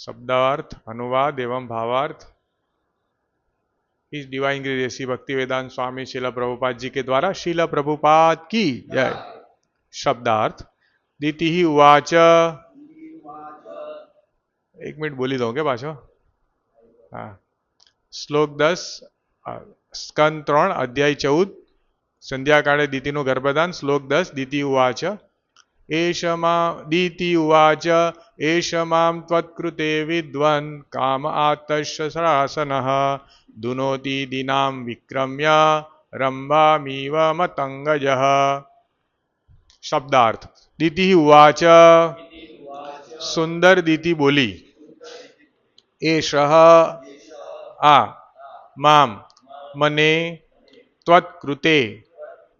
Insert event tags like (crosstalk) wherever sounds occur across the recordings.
शब्दार्थ अनुवाद एवं भावार्थ इस डिवाइन ग्रेड ऋषि भक्ति वेदांत स्वामी शिला प्रभुपाद जी के द्वारा शिला प्रभुपाद की जय शब्दार्थ दिति ही उवाच एक मिनिट बोली दो કે પાછો હા શ્લોક દસ સ્કંદ ત્રણ અધ્યાય ચૌદ સંધ્યાકાળે દીતિનું ગર્ભદાન શ્લોક દસ દીતિ ઉવાચ એષ મા દીતિ ઉવાચ એષ મામ ત્વત્કૃતે વિદ્વન કામ આતશ સરાસનઃ દુનોતિ દિનામ વિક્રમ્ય રંભામીવ મતંગજ શબ્દાર્થ દીતિ ઉવાચ સુંદર દીતિ બોલી એષ આ મામ મને ત્વત્કૃતે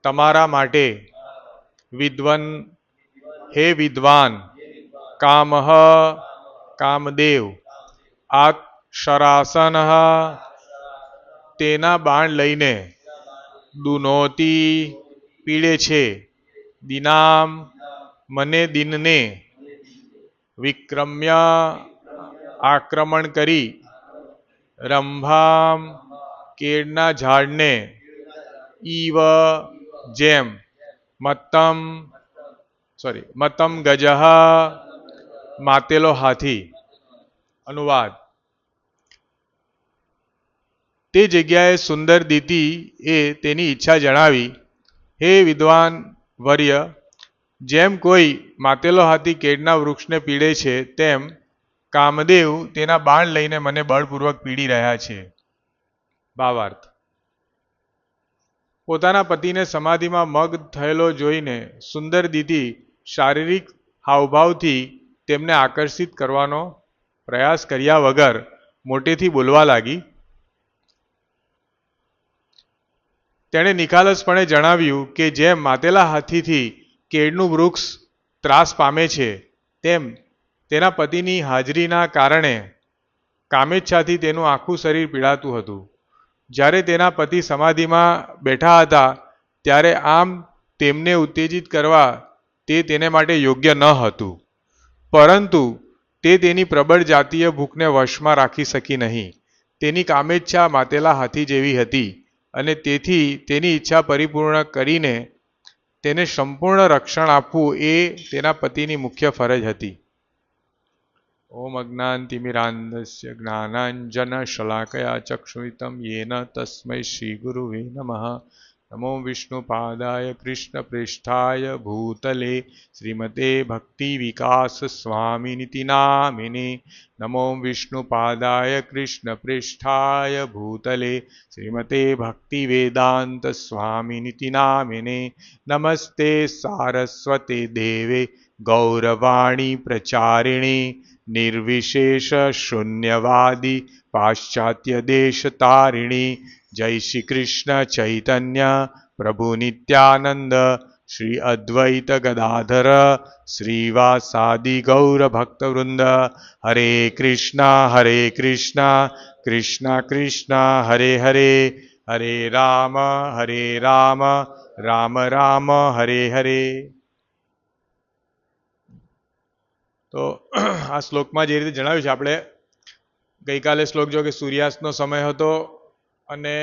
તમારા માટે વિદ્વન હે વિદ્વાન કામહ કામદેવ આ શરાસન તેના બાણ લઈને દુનોતી પીડે છે. દિનામ મને દિનને વિક્રમ્ય આક્રમણ કરી. રંભામ કેળના ઝાડને ઈવ જેમ મત્તમ સોરી મતમ ગજહ માતેલો હાથી અનુવાદ તે જગ્યાએ સુંદર દીતિ એ તેની ઈચ્છા જણાવી, હે વિદ્વાન વર્ય, જેમ કોઈ માતેલો હાથી કેડના વૃક્ષને પીડે છે, તેમ કામદેવ તેના બાણ લઈને મને બળપૂર્વક પીડી રહ્યા છે. ભાવાર્થ પોતાના પતિને સમાધિમાં મગ થયેલો જોઈને સુંદર દીદી શારીરિક હાવભાવથી તેમને આકર્ષિત કરવાનો પ્રયાસ કર્યા વગર મોટેથી બોલવા લાગી. તેણે નિખાલસપણે જણાવ્યું કે જેમ માતેલા હાથીથી કેળનું વૃક્ષ ત્રાસ પામે છે, તેમ તેના પતિની હાજરીના કારણે કામેચ્છાથી તેનું આખું શરીર પીડાતું હતું. જ્યારે તેના પતિ સમાધિમાં બેઠા હતા, ત્યારે આમ તેમને ઉત્તેજિત કરવા તે તેને માટે યોગ્ય ન હતું. પરંતુ તે તેની પ્રબળ જાતીય ભૂખને વશમાં રાખી શકી નહીં. તેની કામેચ્છા માતેલા હાથી જેવી હતી અને તેથી તેની ઈચ્છા પરિપૂર્ણ કરીને તેને સંપૂર્ણ રક્ષણ આપવું એ તેના પતિની મુખ્ય ફરજ હતી. ઓમ અજ્ઞાનતિમિરાંધસ્ય જ્ઞાનાંજન શલાકયા ચક્ષુષિતમ યેન તસ્મૈ શ્રી ગુરુવે નમઃ. नमो विष्णुपादाय कृष्णपृष्ठाय भूतले श्रीमते भक्तिविकासस्वामिनिति नामिने। नमो विष्णुपादाय कृष्णपृष्ठाय भूतले श्रीमते भक्तिवेदान्तस्वामिनिति नामिने। नमस्ते सारस्वते देवे गौरवाणी प्रचारिणे निर्विशेषशून्यवादि पाश्चात्यदेशतारिणी જય શ્રી કૃષ્ણ, ચૈતન્ય, પ્રભુ નિત્યાનંદ, શ્રી અદ્વૈત ગદાધર, શ્રીવાસાદિ ગૌર ભક્તવૃંદ. હરે કૃષ્ણ હરે કૃષ્ણ કૃષ્ણ કૃષ્ણ, હરે હરે હરે રામ હરે રામ રામ રામ, હરે હરે. તો આ શ્લોકમાં જે રીતે જણાવ્યું છે, આપણે ગઈકાલે શ્લોક જો કે સૂર્યાસ્તનો સમય હતો અને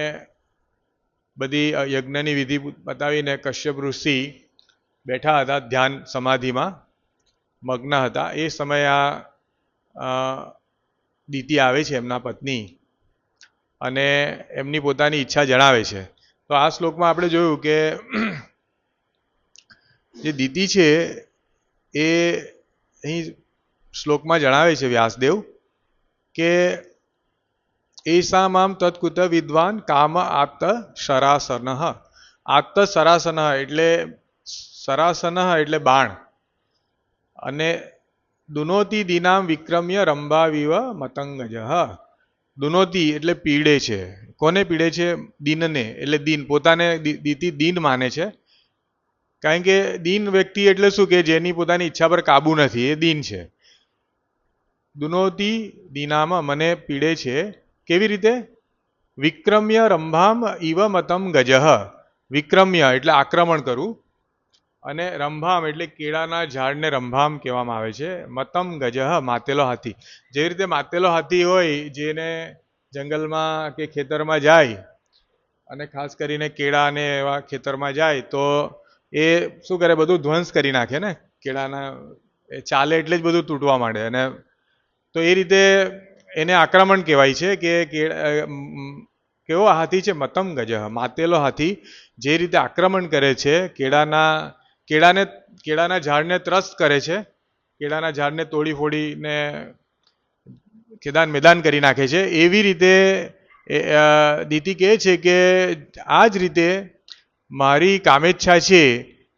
બધી યજ્ઞની વિધિ બતાવીને કશ્યપ ઋષિ બેઠા હતા ધ્યાન સમાધિમાં. મગ્ન હતા. એ સમયે આ દીતિ આવે છે એમના પત્ની. અને એમની પોતાની ઈચ્છા જણાવે છે. તો આ શ્લોકમાં આપણે જોયું કે (clears throat) જે દીતિ છે એ અહીં શ્લોકમાં જણાવે છે વ્યાસદેવ કે એસામામ તત્કુત વિદ્વાન કામ આપ્ત શરાસન આપ્ત સરાસન એટલે સરાસન એટલે બાણ। અને દુનોતી દિનામ વિક્રમ્ય રંભાવિવ મતંગજ। દુનોતી એટલે પીડે છે। કોને પીડે છે? દિનને, એટલે દિન, પોતાને દીતી દિન માને છે। કારણ કે દિન વ્યક્તિ એટલે શું કે જેની પોતાની ઈચ્છા પર કાબુ નથી, એ દિન છે। દુનોતી દિનામાં મને પીડે છે કેવી રીતે? વિક્રમ્ય રંભામ ઇવ મતમ ગજહ વિક્રમ્ય એટલે આક્રમણ કરવું અને રંભામ એટલે કેળાના ઝાડને રંભામ કહેવામાં આવે છે. મતમ ગજહ માતેલો હાથી. જેવી રીતે માતેલો હાથી હોય, જેને જંગલમાં કે ખેતરમાં જાય, અને ખાસ કરીને કેળા અને એવા ખેતરમાં જાય, તો એ શું કરે? બધું ધ્વંસ કરી નાખે ને? કેળાના એ ચાલે એટલે જ બધું તૂટવા માંડે. અને તો એ રીતે એને આક્રમણ કહેવાય છે કે કેવો હાથી છે? મતમ ગજ માતેલો હાથી જે રીતે આક્રમણ કરે છે, કેળાના, કેળાને, કેળાના ઝાડને ત્રસ્ત કરે છે, કેળાના ઝાડને તોડી ફોડીને ખેદાન મેદાન કરી નાખે છે. એવી રીતે દીતિ કહે છે કે આ જ રીતે મારી કામેચ્છા છે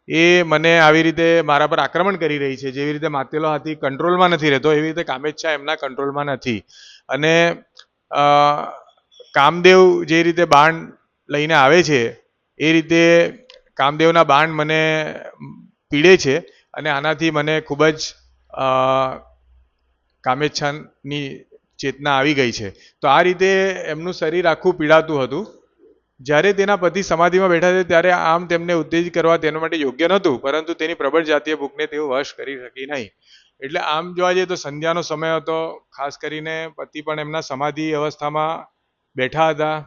એ મને આવી રીતે મારા પર આક્રમણ કરી રહી છે. જેવી રીતે માતેલો હાથી કંટ્રોલમાં નથી રહેતો, એવી રીતે કામેચ્છા એમના કંટ્રોલમાં નથી. અને કામદેવ જે રીતે બાણ લઈને આવે છે, એ રીતે કામદેવના બાણ મને પીડે છે અને આનાથી મને ખૂબ જ કામેચ્છાની ચેતના આવી ગઈ છે. તો આ રીતે એમનું શરીર આખું પીડાતું હતું. જ્યારે તેના પતિ સમાધિમાં બેઠા હતા ત્યારે આમ તેમને ઉત્તેજિત કરવા તેના માટે યોગ્ય નહોતું, પરંતુ તેની પ્રબળ જાતીય ભૂખને તેઓ વશ કરી શકી નહીં. એટલે આમ જોવા જઈએ તો સંધ્યાનો સમય હતો. ખાસ કરીને પતિ પણ એમના સમાધિ અવસ્થામાં બેઠા હતા.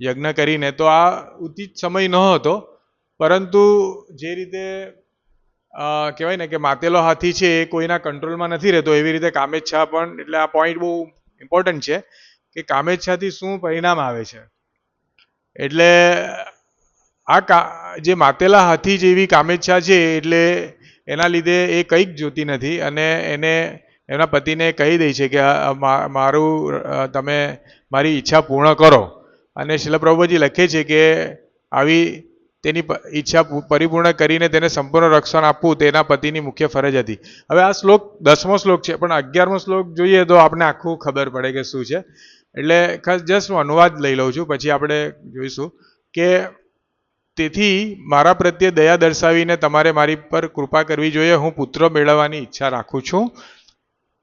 યજ્ઞ કરીને તો આ ઉચિત સમય ન હતો પરંતુ જે રીતે કહેવાય ને કે માતેલો હાથી છે એ કોઈના કંટ્રોલમાં નથી રહેતો. એવી રીતે કામેચ્છા પણ, એટલે આ પોઈન્ટ બહુ ઇમ્પોર્ટન્ટ છે કે કામેચ્છાથી શું પરિણામ આવે છે. એટલે આ કા, જે માતેલા હાથી જેવી કામેચ્છા છે, એટલે એના લીધે એ કંઈક જોતી નથી અને એને એના પતિને કહી દે છે કે મારું તમે મારી ઈચ્છા પૂર્ણ કરો. અને શિલપ્રભુજી લખે છે કે આવી તેની ઈચ્છા પરિપૂર્ણ કરીને તેને સંપૂર્ણ રક્ષણ આપવું તેના પતિની મુખ્ય ફરજ હતી. હવે આ શ્લોક દસમો શ્લોક છે, પણ અગિયારમો શ્લોક જોઈએ તો આપણે આખું ખબર પડે કે શું છે. એટલે ખાસ જસ્ટ હું અનુવાદ લઈ લઉં છું, પછી આપણે જોઈશું કે તેથી મારા પ્રત્યે દયા દર્શાવીને તમારે મારી પર કૃપા કરવી જોઈએ. હું પુત્ર મેળવવાની ઈચ્છા રાખું છું.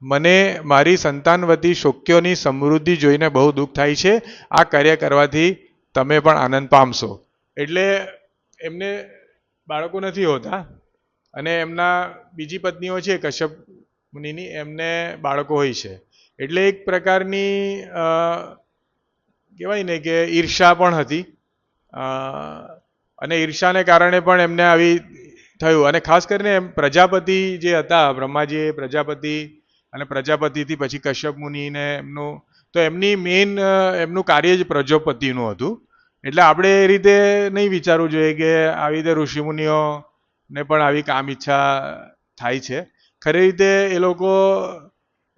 મને મારી સંતાનવતી શોક્યોની સમૃદ્ધિ જોઈને બહુ દુઃખ થાય છે. આ કાર્ય કરવાથી તમે પણ આનંદ પામશો. એટલે એમને બાળકો નથી હોતા અને એમના બીજી પત્નીઓ છે, કશ્યપ મુનિની, એમને બાળકો હોય છે. એટલે એક પ્રકારની કહેવાય ને કે ઈર્ષા પણ હતી. અને ઈર્ષાને કારણે પણ એમને આવી થયું. અને ખાસ કરીને એમ પ્રજાપતિ જે હતા, બ્રહ્માજી પ્રજાપતિ અને પ્રજાપતિથી પછી કશ્યપ મુનિને એમનું, તો એમની મેઇન એમનું કાર્ય જ પ્રજાપતિનું હતું. એટલે આપણે એ રીતે નહીં વિચારવું જોઈએ કે આવી રીતે ઋષિમુનિઓ ને પણ આવી કામ ઈચ્છા થાય છે. ખરી રીતે એ લોકો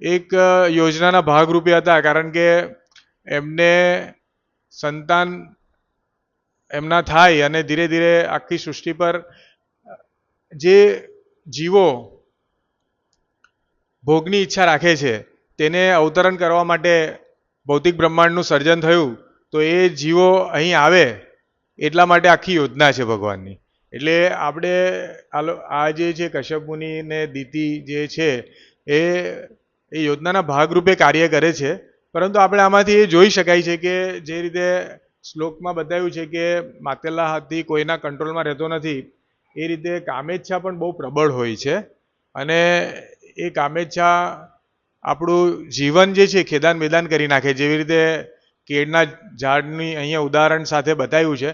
એક યોજનાના ભાગરૂપે હતા, કારણ કે એમને સંતાન એમના થાય અને ધીરે ધીરે આખી સૃષ્ટિ પર, જે જીવો ભોગની ઈચ્છા રાખે છે, તેને અવતરણ કરવા માટે ભૌતિક બ્રહ્માંડનું સર્જન થયું, તો એ જીવો અહીં આવે એટલા માટે આખી યોજના છે ભગવાનની. એટલે આપણે આ જે છે કશ્યપ મુનિ ને દીતિ જે છે, એ એ યોજનાના ભાગરૂપે કાર્ય કરે છે, પરંતુ આપણે આમાંથી એ જોઈ શકાય છે કે જે રીતે શ્લોકમાં બતાવ્યું છે કે માતેલા હાથી કોઈના કંટ્રોલમાં રહેતો નથી. એ રીતે કામેચ્છા પણ બહુ પ્રબળ હોય છે. અને એ કામેચ્છા આપણું જીવન જે છે, ખેદાન મેદાન કરી નાખે જેવી રીતે કેળના ઝાડની અહીંયા ઉદાહરણ સાથે બતાવ્યું છે.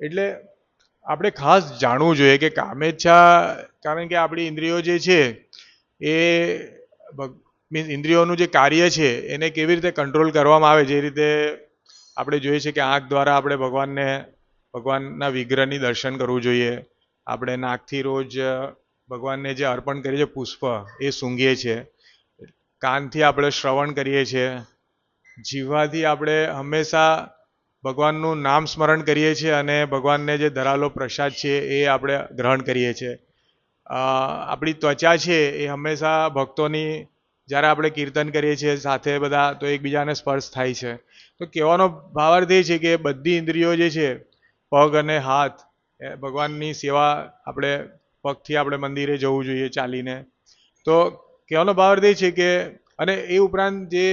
એટલે આપણે ખાસ જાણવું જોઈએ કે કામેચ્છા, કારણ કે આપણી ઇન્દ્રિયો જે છે, એ મીન્સ ઇન્દ્રિયોનું જે કાર્ય છે, એને કેવી રીતે કંટ્રોલ કરવામાં આવે, જે રીતે આપણે જોઈએ છીએ કે આંખ દ્વારા આપણે ભગવાનને, ભગવાનના વિગ્રહની દર્શન કરવું જોઈએ. આપણે નાકથી રોજ ભગવાનને જે અર્પણ કરીએ છીએ, પુષ્પ, એ સૂંઘીએ છીએ. કાનથી આપણે શ્રવણ કરીએ છીએ. જીવાથી આપણે હંમેશા ભગવાનનું નામ સ્મરણ કરીએ છીએ અને ભગવાનને જે ધરાલો પ્રસાદ છે, એ આપણે ગ્રહણ કરીએ છીએ. આપણી ત્વચા છે, એ હંમેશા ભક્તોની જ્યારે આપણે કીર્તન કરીએ છીએ સાથે બધા, તો એકબીજાને સ્પર્શ થાય છે. તો કહેવાનો ભાવાર્થ એ છે કે બધી ઇન્દ્રિયો જે છે, પગ અને હાથ ભગવાનની સેવા આપણે પગથી આપણે મંદિરે જવું જોઈએ, ચાલીને. તો કહેવાનો ભાવાર્થ એ છે કે, અને એ ઉપરાંત જે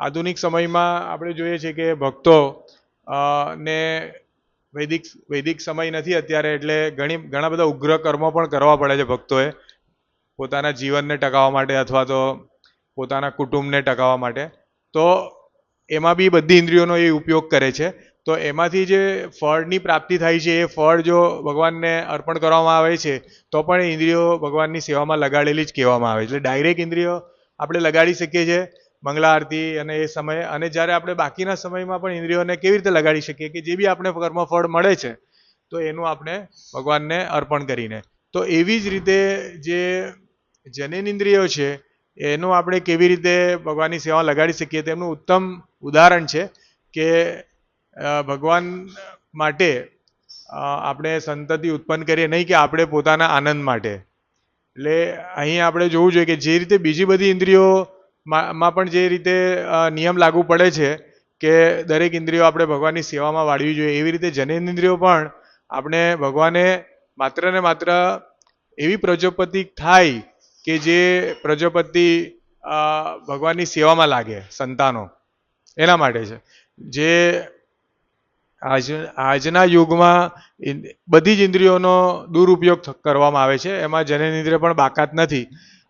આધુનિક સમયમાં આપણે જોઈએ છે કે ભક્તો ને વૈદિક વૈદિક સમય નથી અત્યારે, એટલે ઘણી, ઘણા બધા ઉગ્ર કર્મો પણ કરવા પડે છે ભક્તોએ. પોતાના જીવનને ટકાવવા માટે અથવા તો પોતાના કુટુંબને ટકાવવા માટે. તો એમાં બી બધી ઇન્દ્રિયોનો એ ઉપયોગ કરે છે. તો એમાંથી જે ફળની પ્રાપ્તિ થાય છે, એ ફળ જો ભગવાનને અર્પણ કરવામાં આવે છે, તો પણ ઇન્દ્રિયો ભગવાનની સેવામાં લગાડેલી જ કહેવામાં આવે છે. એટલે ડાયરેક્ટ ઇન્દ્રિયો આપણે લગાડી શકીએ છીએ, મંગલા આરતી અને એ સમયે. અને જ્યારે આપણે બાકીના સમયમાં પણ ઇન્દ્રિયોને કેવી રીતે લગાડી શકીએ કે જે બી આપણે કર્મફળ મળે છે, તો એનું આપણે ભગવાનને અર્પણ કરીને. તો એવી જ રીતે જે જનન ઇન્દ્રિયો છે એનું આપણે કેવી રીતે ભગવાનની સેવા લગાડી શકીએ તેમનું ઉત્તમ ઉદાહરણ છે કે ભગવાન માટે આપણે સંતતિ ઉત્પન્ન કરીએ નહીં કે આપણે પોતાના આનંદ માટે. એટલે અહીં આપણે જોવું જોઈએ કે જે રીતે બીજી બધી ઇન્દ્રિયો માં માં પણ જે રીતે નિયમ લાગુ પડે છે કે દરેક ઇન્દ્રિયો આપણે ભગવાનની સેવામાં વાળવી જોઈએ, એવી રીતે જનન ઇન્દ્રિયો પણ આપણે ભગવાને માત્ર ને માત્ર એવી પ્રજોપતિ થાય કે જે પ્રજાપતિ ભગવાનની સેવામાં લાગે સંતાનો. એના માટે છે. જે આજ, આજના યુગમાં બધી જ ઇન્દ્રિયોનો દુરુપયોગ કરવામાં આવે છે. એમાં જનન ઇન્દ્રિય પણ બાકાત નથી.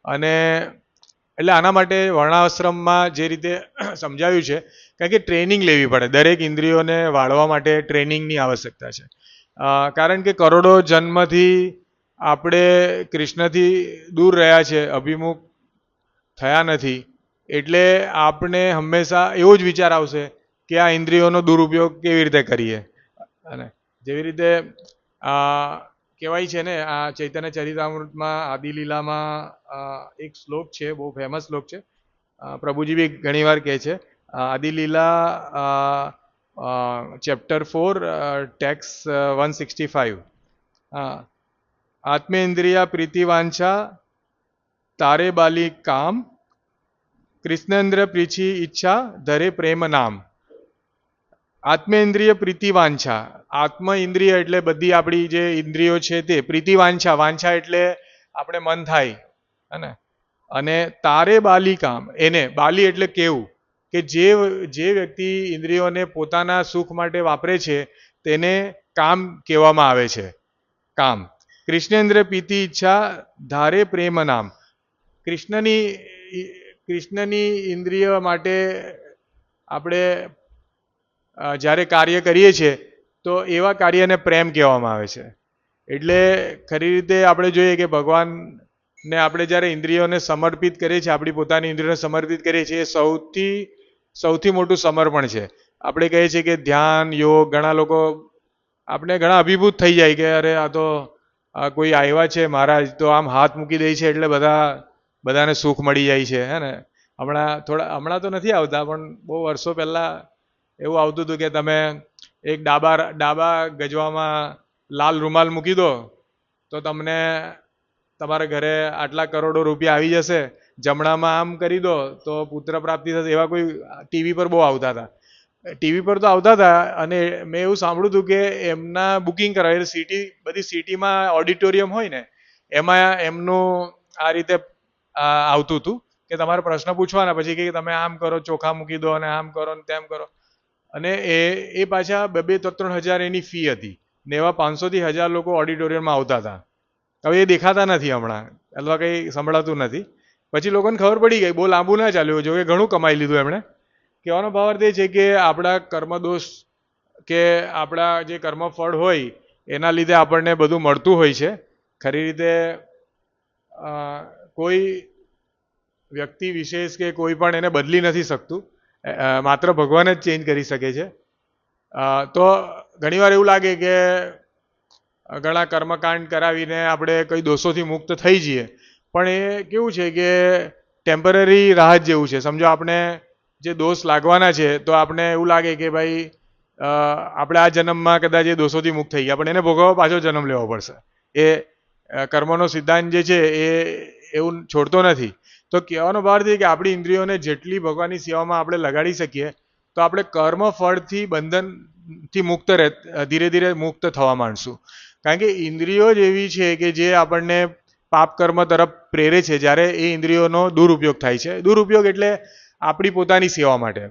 અને એટલે આના માટે વર્ણાશ્રમમાં જે રીતે (clears throat) સમજાવ્યું છે, કારણ કે ટ્રેનિંગ લેવી પડે. દરેક ઇન્દ્રિયોને વાળવા માટે ટ્રેનિંગની આવશ્યકતા છે. કારણ કે કરોડો જન્મથી આપણે કૃષ્ણથી દૂર રહ્યા છે, અભિમુખ થયા નથી, એટલે આપણે હંમેશા એવો જ વિચાર આવશે કે આ ઇન્દ્રિયોનો દુરુપયોગ કેવી રીતે કરીએ. અને જેવી રીતે કહેવાય છે ને, આ ચૈતન્ય ચરિતામૃતમાં આદિલીલામાં એક શ્લોક છે, બહુ ફેમસ શ્લોક છે. પ્રભુજી બી ઘણીવાર કહે છે. Adilila chapter four text one sixty five આત્મેન્દ્રિયા, પ્રીતિવાંછા, તારે બાલી કામ, કૃષ્ણેન્દ્ર પ્રીછી ઈચ્છા, ધરે પ્રેમ નામ. આત્મેન્દ્રિય, પ્રીતિવાંછા. આત્મ ઇન્દ્રિય એટલે બધી આપણી જે ઇન્દ્રિયો છે તે. પ્રીતિવાંછા, વાંછા એટલે આપણે મન થાય, હે અને તારે બાલી કામ, એને, બાલી એટલે કેવું? કે જે જે વ્યક્તિ ઇન્દ્રિયોને પોતાના સુખ માટે વાપરે છે, તેને કામ કહેવામાં આવે છે. કામ. કૃષ્ણેન્દ્ર પીતી ઈચ્છા ધારે પ્રેમ નામ. કૃષ્ણની કૃષ્ણની ઇન્દ્રિય માટે આપણે જ્યારે કાર્ય કરીએ છીએ, તો એવા કાર્યને પ્રેમ કહેવામાં આવે છે. એટલે ખરી રીતે આપણે જોઈએ કે ભગવાનને આપણે જ્યારે ઇન્દ્રિયોને સમર્પિત કરીએ છીએ, આપણી પોતાની ઇન્દ્રિયોને સમર્પિત કરીએ છીએ સૌથી સૌથી મોટું સમર્પણ છે. આપણે કહીએ છીએ કે ધ્યાન, યોગ, ઘણા લોકો, આપણે ઘણા અભિભૂત થઈ જાય કે અરે આ તો આ કોઈ આવ્યા છે, મહારાજ તો આમ હાથ મૂકી દે છે એટલે બધા, બધાને સુખ મળી જાય છે, હે ને? હમણાં થોડા, હમણાં તો નથી આવતા, પણ બહુ વર્ષો પહેલાં એવું આવતું હતું કે તમે એક ડાબા ડાબા ગજવામાં લાલ રૂમાલ મૂકી દો, તો તમને તમારા ઘરે આટલા કરોડો રૂપિયા આવી જશે, જમણામાં આમ કરી દો, તો પુત્ર પ્રાપ્તિ થશે, એવા કોઈ ટીવી પર બહુ આવતા હતા. ટીવી પર તો આવતા હતા અને મેં એવું સાંભળ્યું હતું કે એમના બુકિંગ કરાવે સિટી, બધી સિટીમાં ઓડિટોરિયમ હોય ને, એમાં એમનું આ રીતે આવતું હતું કે તમારે પ્રશ્ન પૂછવાના પછી કે તમે આમ કરો, ચોખા મૂકી દો અને આમ કરો ને તેમ કરો. અને એ એ પાછા બે બે ત્રણ હજાર એની ફી હતી ને એવા પાંચસોથી હજાર લોકો ઓડિટોરિયમમાં આવતા હતા. હવે એ દેખાતા નથી હમણાં, અથવા કંઈ સંભળાતું નથી. પછી લોકોને ખબર પડી ગઈ, બહુ લાંબુ ના ચાલ્યું, જોકે ઘણું કમાઈ લીધું એમણે. કહેવાનો ભાવ અર્થ એ છે કે આપણા કર્મદોષ કે આપણા જે કર્મફળ હોય, એના લીધે આપણને બધું મળતું હોય છે. ખરી રીતે કોઈ વ્યક્તિ વિશેષ કે કોઈ પણ એને બદલી નથી શકતું. માત્ર ભગવાન જ ચેન્જ કરી શકે છે. તો ઘણીવાર એવું લાગે કે ઘણા કર્મકાંડ કરાવીને આપણે કઈ દોષોથી મુક્ત થઈ જઈએ. પણ એ કેવું છે કે ટેમ્પરરી રાહત જેવું છે. સમજો, આપણે જે દોષ લાગવાના છે, તો આપણે એવું લાગે કે ભાઈ આપણે આ જન્મમાં કદાચ એ દોષોથી મુક્ત થઈ ગયા. પણ એને ભોગવવા પાછો જન્મ લેવો પડશે. એ કર્મનો સિદ્ધાંત જે છે, એ એવું છોડતો નથી. તો કહેવાનો ભાર છે કે આપણી ઇન્દ્રિયોને જેટલી ભગવાનની સેવામાં આપણે લગાડી શકીએ, તો આપણે કર્મ ફળથી બંધનથી મુક્ત રહે, ધીરે ધીરે મુક્ત થવા માંડશું. કારણ કે ઇન્દ્રિયો જ એવી છે કે જે આપણને પાપ કર્મ તરફ પ્રેરે છે. જ્યારે એ ઇન્દ્રિયોનો દુરુપયોગ થાય છે. દુરુપયોગ એટલે આપણી પોતાની સેવા માટે.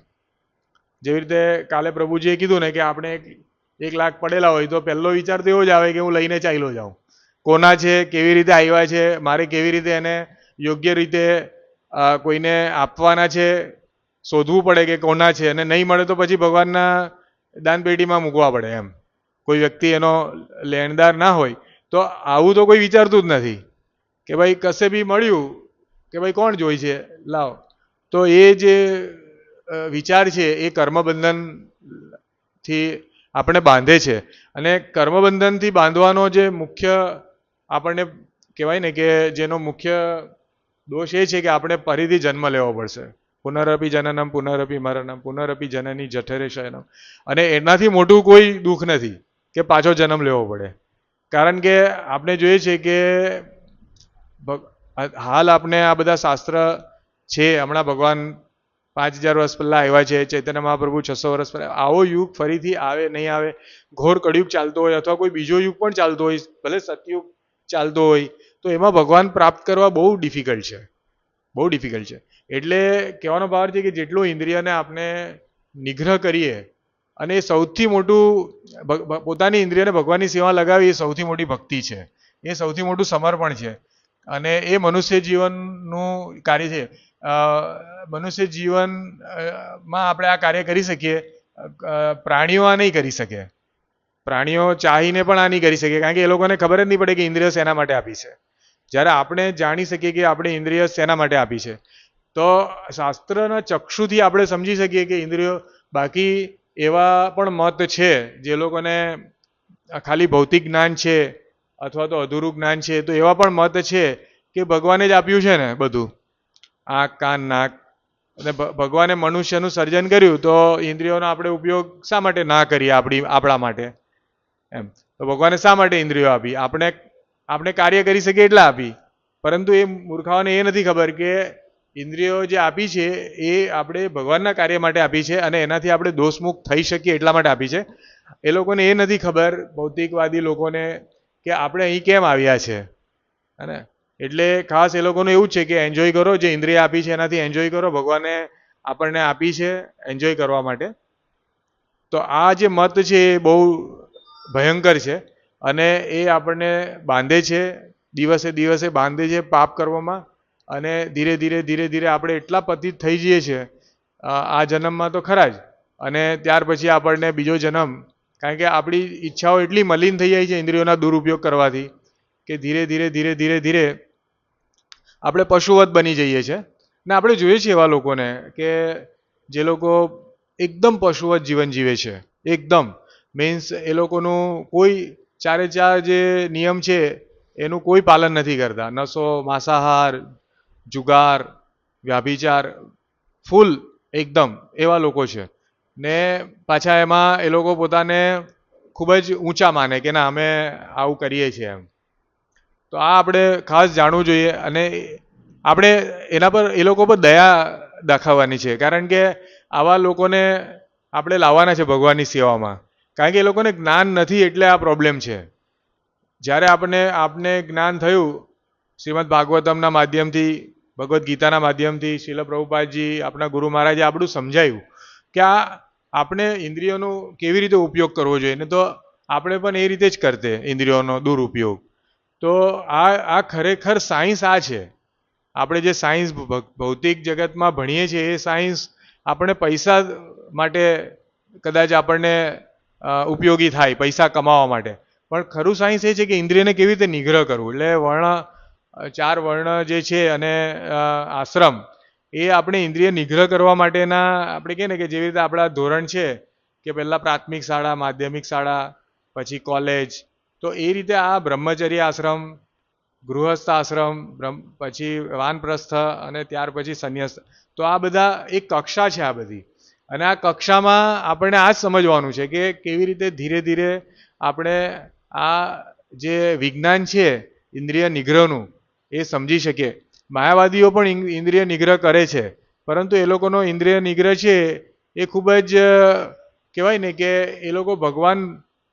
જેવી રીતે કાલે પ્રભુજીએ કીધું ને કે આપણે એક લાખ પડેલા હોય તો પહેલો વિચાર તો એવો જ આવે કે હું લઈને ચાલ્યો જાઉં. કોના છે, કેવી રીતે આવ્યા છે, મારે કેવી રીતે એને યોગ્ય રીતે કોઈને આપવાના છે, શોધવું પડે કે કોના છે અને નહીં મળે તો પછી ભગવાનના દાનપેટીમાં મૂકવા પડે એમ. કોઈ વ્યક્તિ એનો લેણદાર ના હોય તો આવું તો કોઈ વિચારતું જ નથી. કે ભાઈ કશે બી મળ્યું, કે ભાઈ કોણ જોઈ છે? લાવ. તો એ જે વિચાર છે, એ કર્મબંધનથી આપણે બાંધે છે. અને કર્મબંધનથી બાંધવાનો જે મુખ્ય આપણને કહેવાય ને કે જેનો મુખ્ય દોષ એ છે કે આપણે ફરીથી જન્મ લેવો પડશે. પુનરપી જનનમ પુનરપી મરણમ પુનરપી જનની જઠરે શયનમ. અને એનાથી મોટું કોઈ દુઃખ નથી કે પાછો જન્મ લેવો પડે. કારણ કે આપણે જોઈએ છે કે હાલ આપણે આ બધા શાસ્ત્ર છે હમણાં ભગવાન પાંચ હજાર વર્ષ પહેલાં આવ્યા છે, ચૈતન્ય મહાપ્રભુ છસો વર્ષ પહેલાં, આવો યુગ ફરીથી આવે, નહીં આવે, ઘોર કળિયુગ ચાલતો હોય અથવા કોઈ બીજો યુગ પણ ચાલતો હોય, ભલે સતયુગ ચાલતો હોય, તો એમાં ભગવાન પ્રાપ્ત કરવા બહુ ડિફિકલ્ટ છે. બહુ ડિફિકલ્ટ છે. એટલે કહેવાનો ભાવ છે કે જેટલું ઇન્દ્રિયને આપણે નિગ્રહ કરીએ અને એ સૌથી મોટું પોતાની ઇન્દ્રિયને ભગવાનની સેવા લગાવી એ સૌથી મોટી ભક્તિ છે. એ સૌથી મોટું સમર્પણ છે. અને એ મનુષ્ય જીવનનું કાર્ય છે. મનુષ્ય જીવનમાં આપણે આ કાર્ય કરી શકીએ. પ્રાણીઓ આ નહીં કરી શકે. પ્રાણીઓ ચાહીને પણ આ નહીં કરી શકે. કારણ કે એ લોકોને ખબર જ નહીં પડે કે ઇન્દ્રિય શેના માટે આપી છે. જ્યારે આપણે જાણી શકીએ કે આપણે ઇન્દ્રિય શેના માટે આપી છે, તો શાસ્ત્રના ચક્ષુથી આપણે સમજી શકીએ કે ઇન્દ્રિયો બાકી એવા પણ મત છે, જે લોકોને ખાલી ભૌતિક જ્ઞાન છે અથવા તો અધૂરું જ્ઞાન છે, તો એવા પણ મત છે કે ભગવાને જ આપ્યું છે ને બધું. આંખ, કાન, નાક. અને ભગવાને મનુષ્યનું સર્જન કર્યું તો ઇન્દ્રિયોનો આપણે ઉપયોગ શા માટે ના કરીએ આપણી, આપણા માટે? એમ. તો ભગવાને શા માટે ઇન્દ્રિયો આપી? આપણે આપણે કાર્ય કરી શકીએ એટલા આપી. પરંતુ એ મૂર્ખાઓને એ નથી ખબર કે ઇન્દ્રિયો જે આપી છે એ આપણે ભગવાનના કાર્ય માટે આપી છે અને એનાથી આપણે દોષમુક્ત થઈ શકીએ એટલા માટે આપી છે. એ લોકોને એ નથી ખબર, ભૌતિકવાદી લોકોને, કે આપણે અહીં કેમ આવ્યા છે? અને એટલે ખાસ એ લોકોનું એવું છે કે એન્જોય કરો, જે ઇન્દ્રિય આપી છે એનાથી એન્જોય કરો, ભગવાને આપણને આપી છે એન્જોય કરવા માટે. તો આ જે મત છે એ બહુ ભયંકર છે અને એ આપણને બાંધે છે, દિવસે દિવસે બાંધે છે પાપ કરવામાં અને ધીરે ધીરે ધીરે ધીરે આપણે એટલા પતિત થઈ જઈએ છીએ આ જન્મમાં તો ખરા જ. અને ત્યાર પછી આપણને બીજો જન્મ, કારણ કે આપણી ઈચ્છાઓ એટલી મલિન થઈ જાય છે ઇન્દ્રિયોના દુરુપયોગ કરવાથી કે ધીરે ધીરે ધીરે ધીરે ધીરે આપણે પશુવત બની જઈએ છીએ. ને આપણે જોઈએ છીએ એવા લોકોને કે જે લોકો એકદમ પશુવત જીવન જીવે છે. એકદમ. મીન્સ એ લોકોનું કોઈ ચારે ચાર જે નિયમ છે, એનું કોઈ પાલન નથી કરતા. નશો માંસાહાર, જુગાર, વ્યાભિચાર, ફૂલ, એકદમ. એવા લોકો છે. ને પાછા એમાં એ લોકો પોતાને ખૂબ જ ઊંચા માને કે ના, અમે આવું કરીએ છીએ એમ. તો આ આપણે ખાસ જાણવું જોઈએ અને આપણે એના પર એ લોકો પર દયા દાખવવાની છે. કારણ કે આવા લોકોને આપણે લાવવાના છે ભગવાનની સેવામાં. કારણ કે એ લોકોને જ્ઞાન નથી એટલે આ પ્રોબ્લેમ છે. જ્યારે આપણને આપને જ્ઞાન થયું, શ્રીમદ ભાગવતમના માધ્યમથી, ભગવદ્ ગીતાના માધ્યમથી શીલ પ્રભુપાદજી, આપણા ગુરુ મહારાજે આપણું સમજાયું કે આ આપણે ઇન્દ્રિયોનો કેવી રીતે ઉપયોગ કરવો જોઈએ. ને તો આપણે પણ એ રીતે જ કરતે, ઇન્દ્રિયોનો દુરુપયોગ. તો આ આ ખરેખર સાયન્સ આ છે. આપણે જે સાયન્સ ભૌતિક જગતમાં ભણીએ છીએ, એ સાયન્સ આપણે પૈસા માટે કદાચ આપણને ઉપયોગી થાય, પૈસા કમાવા માટે. પણ ખરું સાયન્સ એ છે કે ઇન્દ્રિયને કેવી રીતે નિગ્રહ કરવું? એટલે વર્ણ, ચાર વર્ણ જે છે અને આશ્રમ, એ આપણે ઇન્દ્રિય નિગ્રહ કરવા માટેના, આપણે કહે ને કે જેવી રીતે આપણા ધોરણ છે, કે પહેલાં પ્રાથમિક શાળા, માધ્યમિક શાળા, પછી કોલેજ તો એ રીતે આ બ્રહ્મચર્ય આશ્રમ, ગૃહસ્થ આશ્રમ પછી વાનપ્રસ્થ અને ત્યાર પછી સંન્યાસ. તો આ બધા એક કક્ષા છે આ બધી. અને આ કક્ષામાં આપણે આ જ સમજવાનું છે કે કેવી રીતે ધીરે ધીરે આપણે આ જે વિજ્ઞાન છે ઇન્દ્રિય નિગ્રહનું, એ સમજી શકીએ. માયાવાદીઓ પણ ઇન્દ્રિય નિગ્રહ કરે છે. પરંતુ એ લોકોનો ઇન્દ્રિય નિગ્રહ છે એ ખૂબ જ કહેવાય ને કે એ લોકો ભગવાન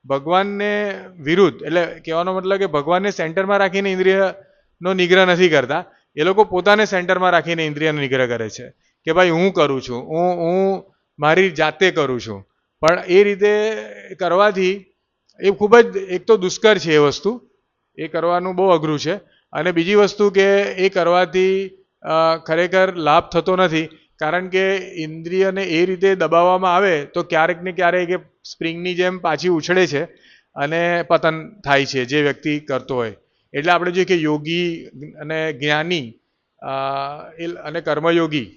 ભગવાનને વિરુદ્ધ, એટલે કહેવાનો મતલબ કે ભગવાનને સેન્ટરમાં રાખીને ઇન્દ્રિયનો નિગ્રહ નથી કરતા. એ લોકો પોતાને સેન્ટરમાં રાખીને ઇન્દ્રિયનો નિગ્રહ કરે છે કે ભાઈ હું કરું છું, હું હું મારી જાતે કરું છું. પણ એ રીતે કરવાથી એ ખૂબ જ, એક તો દુષ્કર છે એ વસ્તુ, એ કરવાનું બહુ અઘરું છે. અને બીજી વસ્તુ કે એ કરવાથી ખરેખર લાભ થતો નથી. કારણ કે ઇન્દ્રિયને એ રીતે દબાવવામાં આવે તો ક્યારેક ને ક્યારેક એ સ્પ્રિંગની જેમ પાછી ઉછળે છે અને પતન થાય છે જે વ્યક્તિ કરતો હોય. એટલે આપણે જોઈએ કે યોગી અને જ્ઞાની અને કર્મયોગી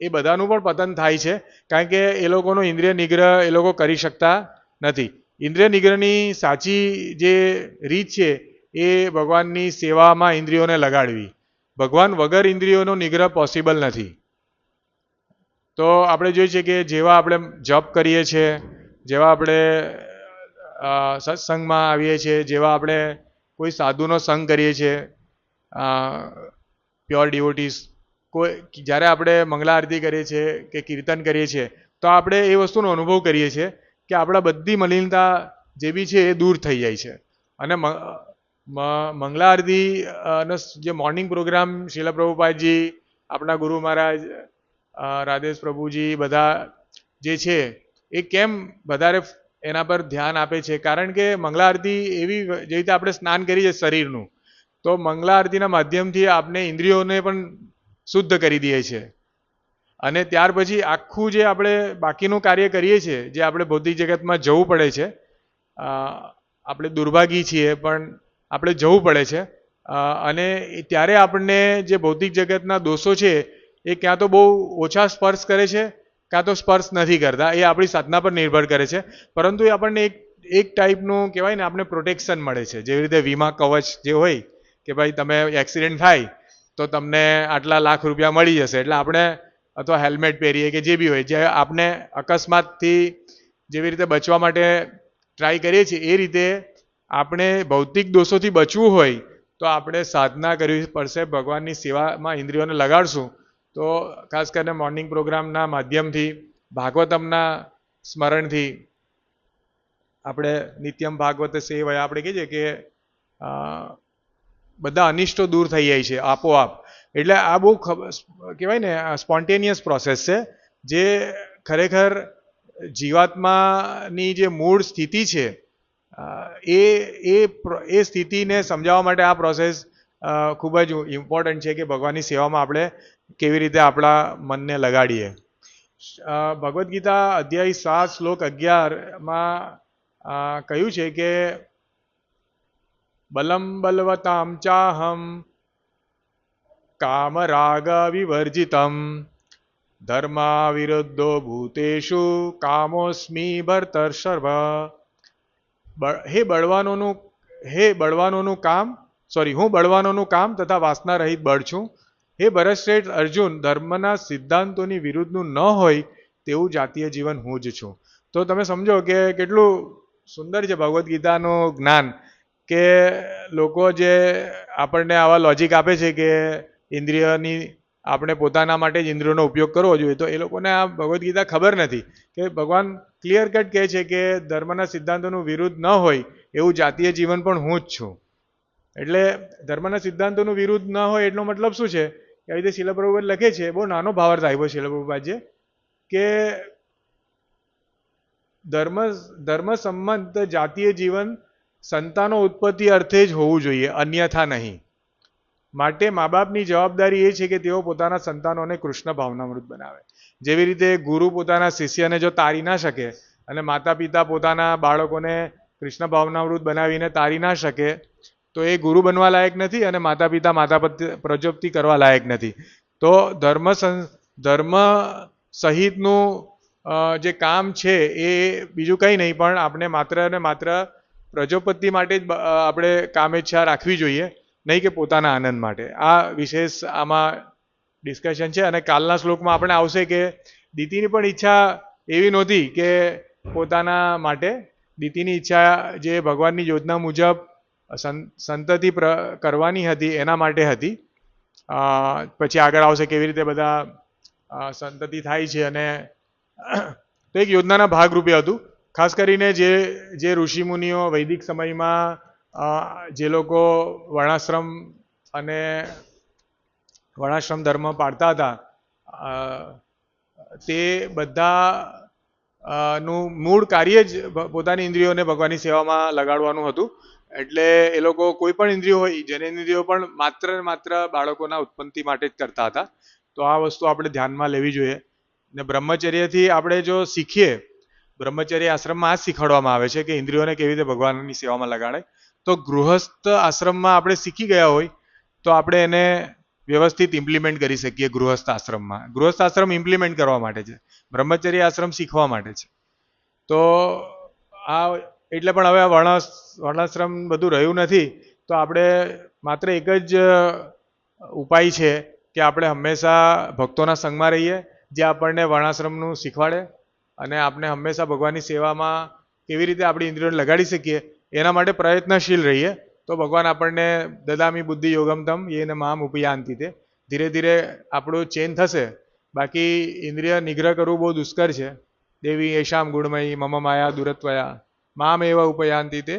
એ બધાનું પણ પતન થાય છે. કારણ કે એ લોકોનો ઇન્દ્રિય નિગ્રહ એ લોકો કરી શકતા નથી. ઇન્દ્રિય નિગ્રહની સાચી જે રીત છે એ ભગવાનની સેવામાં ઇન્દ્રિયોને લગાડવી. ભગવાન વગર ઇન્દ્રિયોનો નિગ્રહ પોસિબલ નથી. તો આપણે જોઈએ છીએ કે જેવા આપણે જપ કરીએ છીએ, જેવા આપણે સત્સંગમાં આવીએ છીએ, જેવા આપણે કોઈ સાધુનો સંગ કરીએ છીએ પ્યોર ડિવોટીસ કોઈ, જ્યારે આપણે મંગલા આરતી કરીએ છીએ કે કીર્તન કરીએ છીએ, તો આપણે એ વસ્તુનો અનુભવ કરીએ છીએ કે આપણા બધી મલિનતા જે બી છે એ દૂર થઈ જાય છે. અને મંગલા આરતી જે મોર્નિંગ પ્રોગ્રામ શીલા પ્રભુપાદજી, આપણા ગુરુ મહારાજ રાધેશ પ્રભુજી બધા જે છે, એ કેમ વધારે એના પર ધ્યાન આપે છે? કારણ કે મંગલા આરતી એવી જે રીતે આપણે સ્નાન કરીએ શરીરનું, તો મંગલા આરતીના માધ્યમથી આપણે ઇન્દ્રિયોને પણ શુદ્ધ કરી દઈએ છીએ અને ત્યાર પછી આખું જે આપણે બાકીનું કાર્ય કરીએ છીએ, જે આપણે ભૌતિક જગતમાં જવું પડે છે આપણે દુર્ભાગી છીએ, પણ આપણે જવું પડે છે. અને ત્યારે આપણને જે ભૌતિક જગતના દોષો છે એ ક્યાં તો બહુ ઓછા સ્પર્શ કરે છે કાં તો સ્પર્શ નથી કરતા. એ આપણી સાધના પર નિર્ભર કરે છે. પરંતુ એ આપણને એક એક ટાઈપનું કહેવાય ને આપણે પ્રોટેક્શન મળે છે. જેવી રીતે વીમા કવચ જે હોય કે ભાઈ તમે એક્સિડન્ટ થાય તો તમને આટલા લાખ રૂપિયા મળી જશે. એટલે આપણે અથવા હેલ્મેટ પહેરીએ કે જે બી હોય, જે આપણે અકસ્માતથી જેવી રીતે બચવા માટે ટ્રાય કરીએ છીએ, એ રીતે આપણે ભૌતિક દોષોથી બચવું હોય તો આપણે સાધના કરવી પડશે, ભગવાનની સેવામાં ઇન્દ્રિયોને લગાડશું. તો ખાસ કરીને મોર્નિંગ પ્રોગ્રામના માધ્યમથી, ભાગવતમના સ્મરણથી આપણે નિત્યમ ભાગવત સેવયા આપણે કહીએ કે બધા અનિષ્ટો દૂર થઈ જાય છે આપોઆપ. એટલે આ બહુ કહેવાય ને સ્પોન્ટેનિયસ પ્રોસેસ છે, જે ખરેખર જીવાત્માની જે મૂળ સ્થિતિ છે એ એ એ સ્થિતિને સમજાવવા માટે આ પ્રોસેસ ખૂબ જ ઇમ્પોર્ટન્ટ છે કે ભગવાનની સેવામાં આપણે કેવી રીતે આપણા મનને લગાડીએ. ભગવદ્ ગીતા અધ્યાય સાત શ્લોક અગિયારમાં કહ્યું છે કે, બલમ બલવતામ ચાહમ કામરાગ વિવર્જિતમ ધર્મા વિરુદ્ધો ભૂતેશુ કામોસ્મી ભરતર સર્વ હે બળવાનોનું હે બળવાનોનું કામ, સોરી, હું બળવાનોનું કામ તથા વાસના રહિત બળ છું હે ભરતશ્રેષ્ઠ અર્જુન, ધર્મના સિદ્ધાંતોની વિરુદ્ધનું ન હોય તેવું જાતીય જીવન હું જ છું. તો તમે સમજો કે કેટલું સુંદર છે ભગવદ્ ગીતાનું જ્ઞાન કે લોકો જે આપણને આવા લોજિક આપે છે કે ઇન્દ્રિયની આપણે પોતાના માટે જ ઇન્દ્રિયોનો ઉપયોગ કરવો જોઈએ, તો એ લોકોને આ ભગવદ્ ગીતા ખબર નથી કે ભગવાન ક્લિયર કટ કહે છે કે ધર્મના સિદ્ધાંતોનું વિરુદ્ધ ન હોય એવું જાતીય જીવન પણ હું જ છું. એટલે ધર્મના સિદ્ધાંતોનું વિરુદ્ધ ન હોય એટલો મતલબ શું છે? આવી રીતે શિલપ્રભુપાદ લખે છે, બહુ નાનો ભાવાર્થ આવ્યો શિલપ્રભુપાદજે કે ધર્મ ધર્મ સંબંધ જાતીય જીવન સંતાનો ઉત્પત્તિ અર્થે જ હોવું જોઈએ, અન્યથા નહીં. માટે મા બાપની જવાબદારી એ છે કે તેઓ પોતાના સંતાનોને કૃષ્ણ ભાવનામૃત બનાવે. જેવી રીતે ગુરુ પોતાના શિષ્યને જો તારી ના શકે અને માતા પિતા પોતાના બાળકોને કૃષ્ણ ભાવનામૃત બનાવીને તારી ના શકે તો એ ગુરુ બનવા લાયક નથી અને માતા પિતા માતા પ્રજોપ્તિ કરવા લાયક નથી. તો ધર્મ ધર્મ સહિતનું જે કામ છે એ બીજું કંઈ નહીં, પણ આપણે માત્ર ને માત્ર પ્રજોપતિ માટે જ આપણે કામેચ્છા રાખવી જોઈએ, નહીં કે પોતાના આનંદ માટે. આ વિશેષ આમાં ડિસ્કશન છે અને કાલના શ્લોકમાં આપણે આવશે કે દીતિની પણ ઈચ્છા એવી નહોતી કે પોતાના માટે દીતીની ઈચ્છા જે ભગવાનની યોજના મુજબ સંતતિ કરવાની હતી, એના માટે હતી. પછી આગળ આવશે કેવી રીતે બધા સંતતિ થાય છે અને (clears throat) તો એક યોજનાના ભાગરૂપે હતું. ખાસ કરીને જે જે ઋષિમુનિઓ વૈદિક સમયમાં જે લોકો વર્ણાશ્રમ અને વર્ણાશ્રમ ધર્મ પાળતા હતા તે બધા નું મૂળ કાર્ય જ પોતાની ઇન્દ્રિયોને ભગવાનની સેવામાં લગાડવાનું હતું. એટલે એ લોકો કોઈ પણ ઇન્દ્રિયો હોય ઇન્દ્રિયો પણ માત્ર ને માત્ર બાળકોના ઉત્પત્તિ માટે જ કરતા હતા. તો આ વસ્તુ આપણે ધ્યાનમાં લેવી જોઈએ. ને બ્રહ્મચર્યથી આપણે જો શીખીએ, બ્રહ્મચર્ય આશ્રમમાં આ શીખવાડવામાં આવે છે કે ઇન્દ્રિયોને કેવી રીતે ભગવાનની સેવામાં લગાડે. તો ગૃહસ્થ આશ્રમમાં આપણે શીખી ગયા હોય, તો આપણે એને વ્યવસ્થિત ઇમ્પ્લિમેન્ટ કરી શકીએ ગૃહસ્થ આશ્રમમાં. ગૃહસ્થ આશ્રમ ઇમ્પ્લિમેન્ટ કરવા માટે છે. બ્રહ્મચર્ય આશ્રમ શીખવા માટે છે. તો આ એટલે પણ હવે આ વર્ણાસ વર્ણાશ્રમ બધું રહ્યું નથી, તો આપણે માત્ર એક જ ઉપાય છે કે આપણે હંમેશા ભક્તોના સંગમાં રહીએ, જે આપણને વર્ણાશ્રમનું શીખવાડે અને આપણે હંમેશા ભગવાનની સેવામાં કેવી રીતે આપણી ઇન્દ્રિયોને લગાડી શકીએ, એના માટે પ્રયત્નશીલ રહીએ. તો ભગવાન આપણને દદામી બુદ્ધિ યોગમતમ એને મામ ઉપયાંતિ તે. ધીરે ધીરે આપણું ચેન થશે. બાકી ઇન્દ્રિય નિગ્રહ કરવું બહુ દુષ્કર છે. દેવી એશામ ગુણમયી મમ માયા દુરત્વયા. મામ એવા ઉપયાંતિ તે?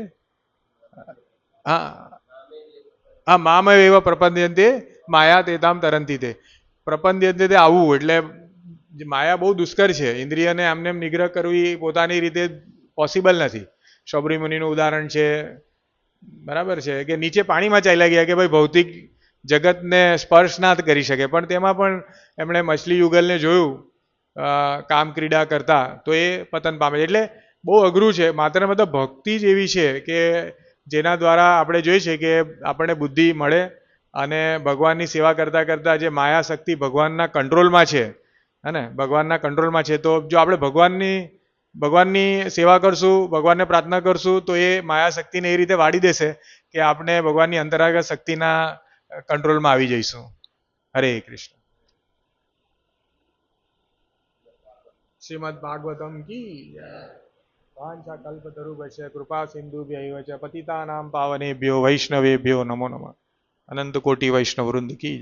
હા. હા, મામ એવા પ્રપંદ્યંતે માયા તેતામ તરંતી તે. પ્રપંદ્યંતે તે આવવું એટલે માયા બહુ દુષ્કર છે. ઇન્દ્રિયને આમને એમ નિગ્રહ કરવી પોતાની રીતે પોસિબલ નથી. શબરી મુનિનું ઉદાહરણ છે. બરાબર છે. કે નીચે પાણીમાં ચાલ્યા ગયા કે ભાઈ ભૌતિક જગતને સ્પર્શ ના કરી શકે. પણ તેમાં પણ એમણે મછલી યુગલને જોયું કામ ક્રીડા કરતા. તો એ પતન પામે એટલે બહુ અઘરું છે. માત્ર ને માત્ર ભક્તિ જ એવી છે કે જેના દ્વારા આપણે જોઈએ છે કે આપણને બુદ્ધિ મળે અને ભગવાનની સેવા કરતાં કરતાં જે માયા શક્તિ ભગવાનના કંટ્રોલમાં છે, હે ભગવાનના કંટ્રોલમાં છે. તો જો આપણે ભગવાનની ભગવાનની સેવા કરશું, ભગવાનને પ્રાર્થના કરશું, તો એ માયા શક્તિને એ રીતે વાળી દેશે કે આપણે ભગવાનની અંતરાગત શક્તિના કંટ્રોલમાં આવી જઈશું. હરે કૃષ્ણ. શ્રીમદ ભાગવતમ કી. વાંછા કલ્પતરુભ્યશ્ચ કૃપા સિંધુભ્યૈવ ચ પતિતાનાં પાવનેભ્યો, વૈષ્ણવેભ્યો, નમો નમઃ અનંત કોટી વૈષ્ણવ વૃંદ કી.